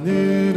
나는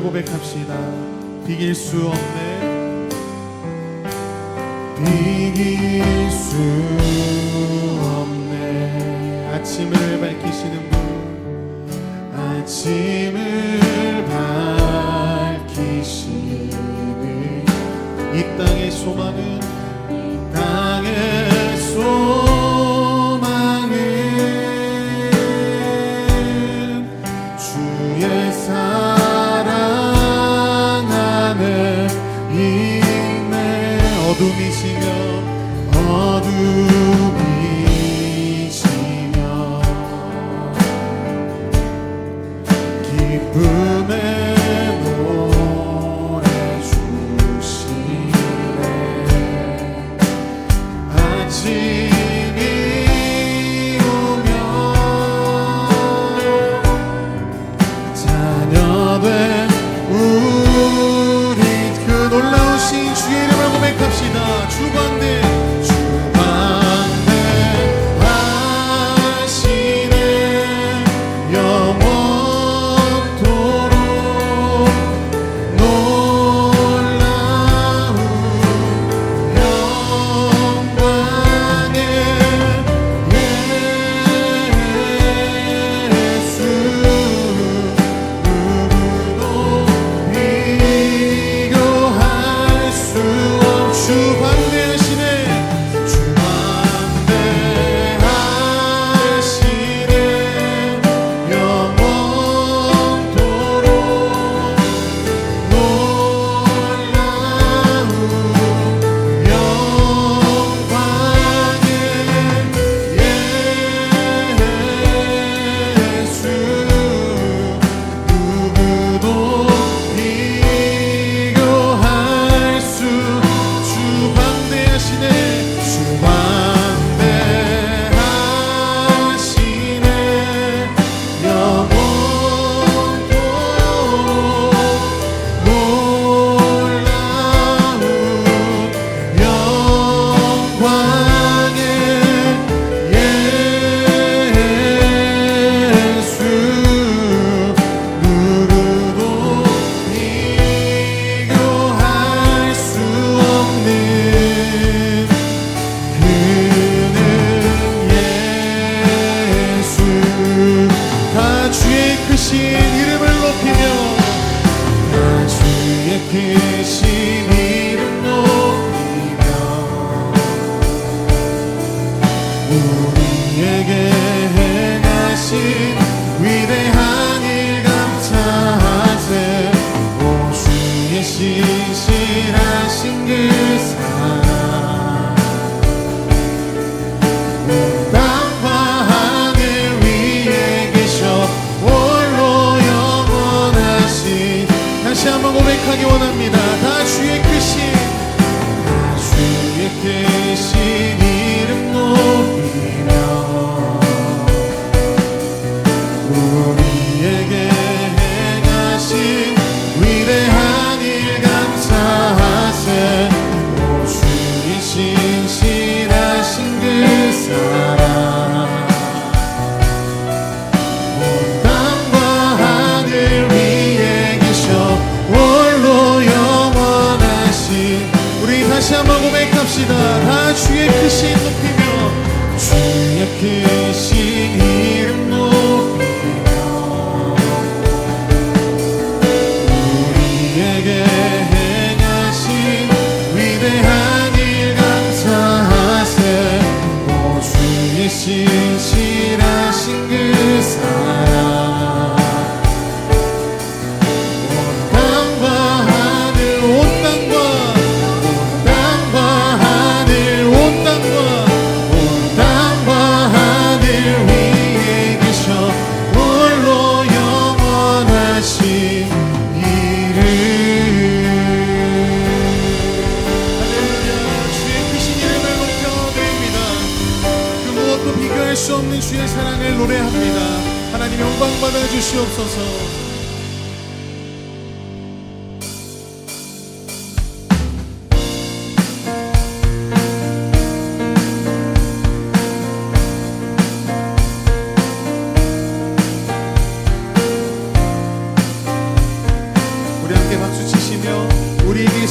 주님을 고백합시다. 비길 수 없네. 비길 수 없네. 아침을 밝히시는 분. 아침을 밝히시는 이 땅의 소망은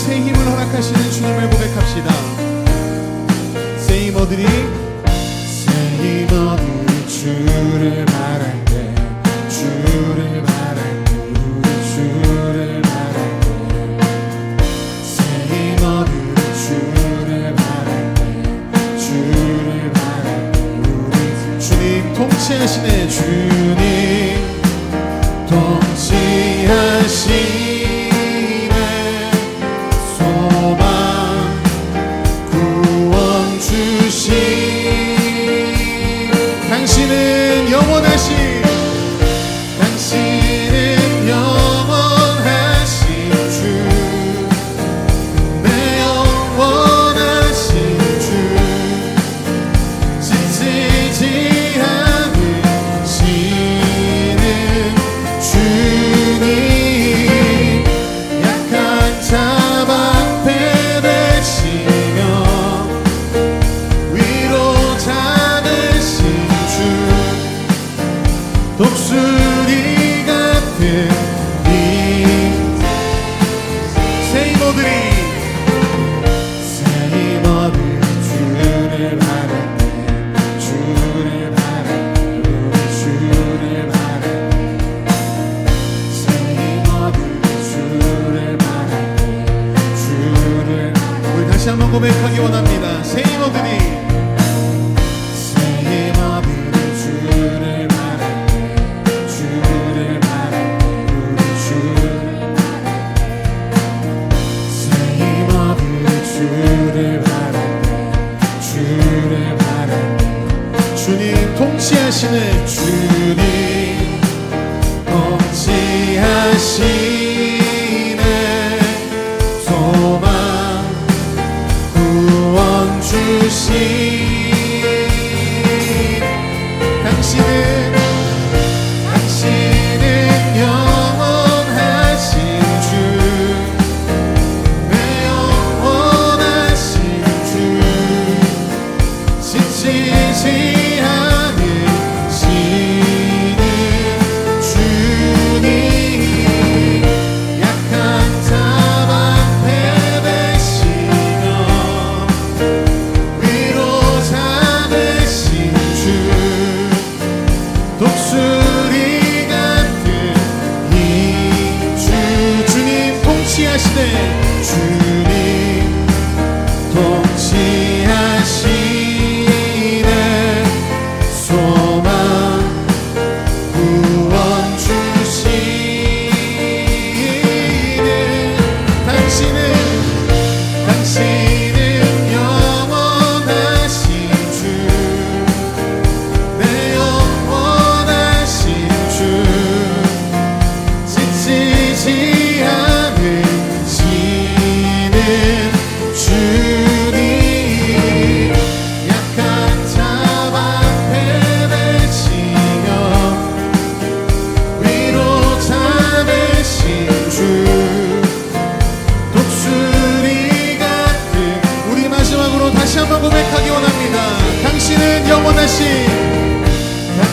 새 힘을 허락하시는 주님을 고백합시다. 새 힘 얻으리 고백하기 원합니다.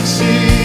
see.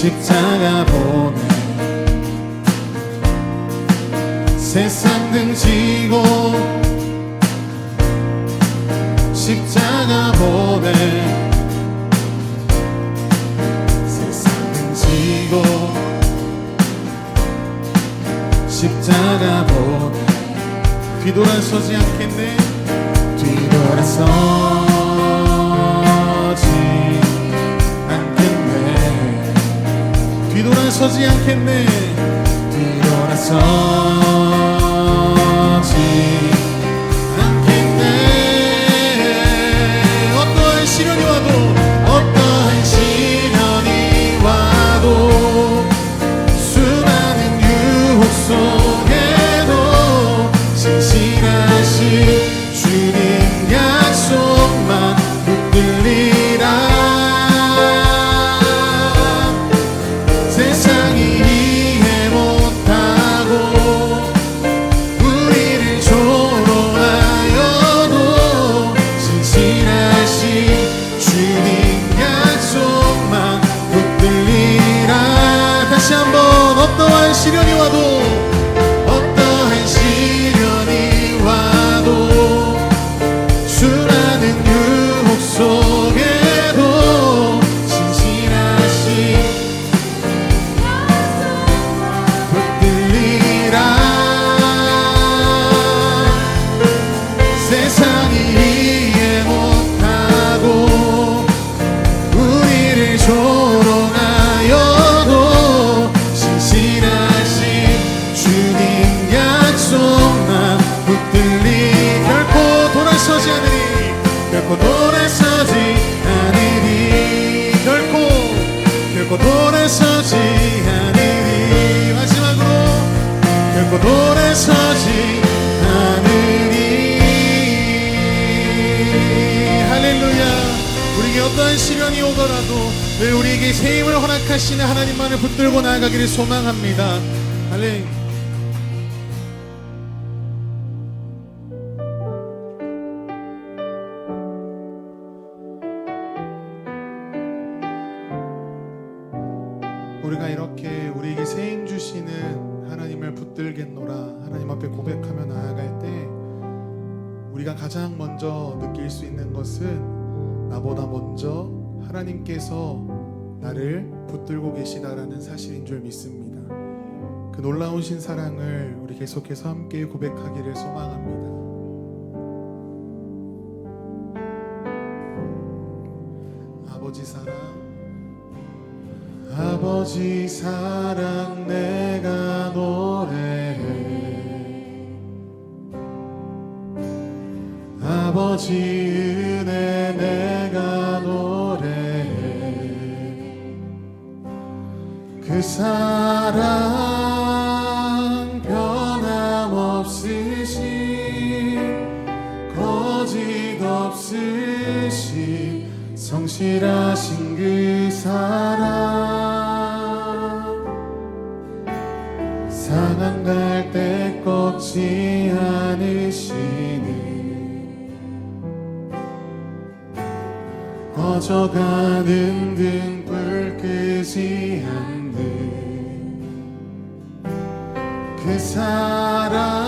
십자가 보내. 세상 등지고 십자가 보내. 세상 등지고 십자가 보내. 뒤돌아서지 않겠네. 뒤돌아서. 뒤돌아서지 않겠네. 뒤돌아서지. 우리에게 어떠한 시련이 오더라도 늘 우리에게 세임을 허락하시는 하나님만을 붙들고 나아가기를 소망합니다. 할렐루야. 사랑을 우리 계속해서 함께 고백하기를 소망합니다. 아버지 사랑 아버지 사랑 내가 노래해 아버지 은혜 내가 노래해 그 사랑 성실하신 그 사랑. 상한 갈때 꺾지 않으시니. 꺼져가는 등불 끄지 않는 그 사랑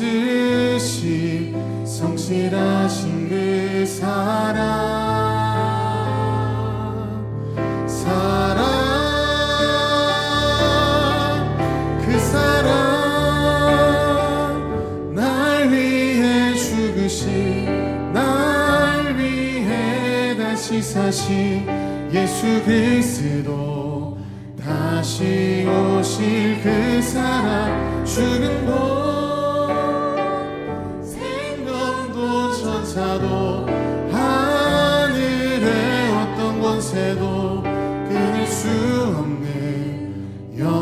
없으신 성실하신 그 사랑 사랑 그 사랑 날 위해 죽으신 날 위해 다시 사신 예수 그리스도. 다시 오실 그 사랑 죽음도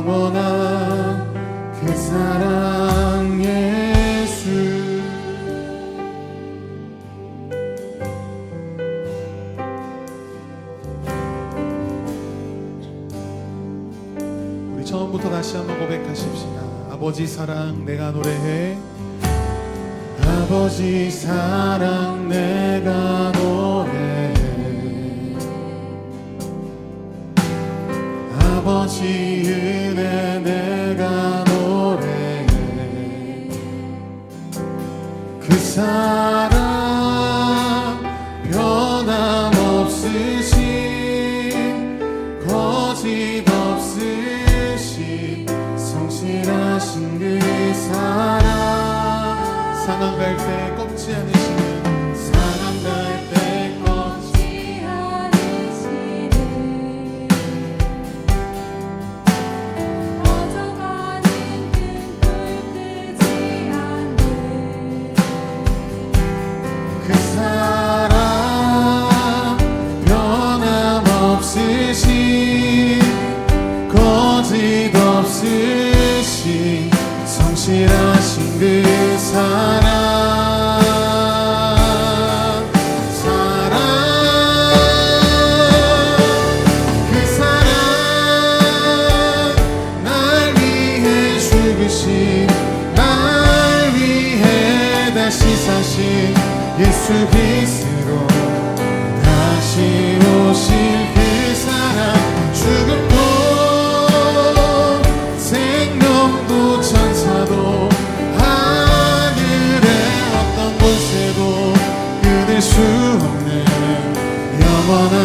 영원한 그 사랑 예수. 우리 처음부터 다시 한번 고백하십시다. 아버지 사랑 내가 노래해. 아버지 사랑 내가 아버지 은혜 내가 노래해. 그 사랑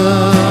영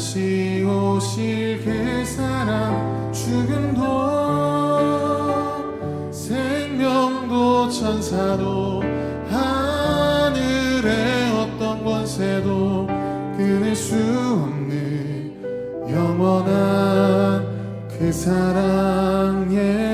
다시 오실 그 사람 죽음도 생명도 천사도 하늘의 어떤 권세도 끊을 수 없는 영원한 그 사랑 예수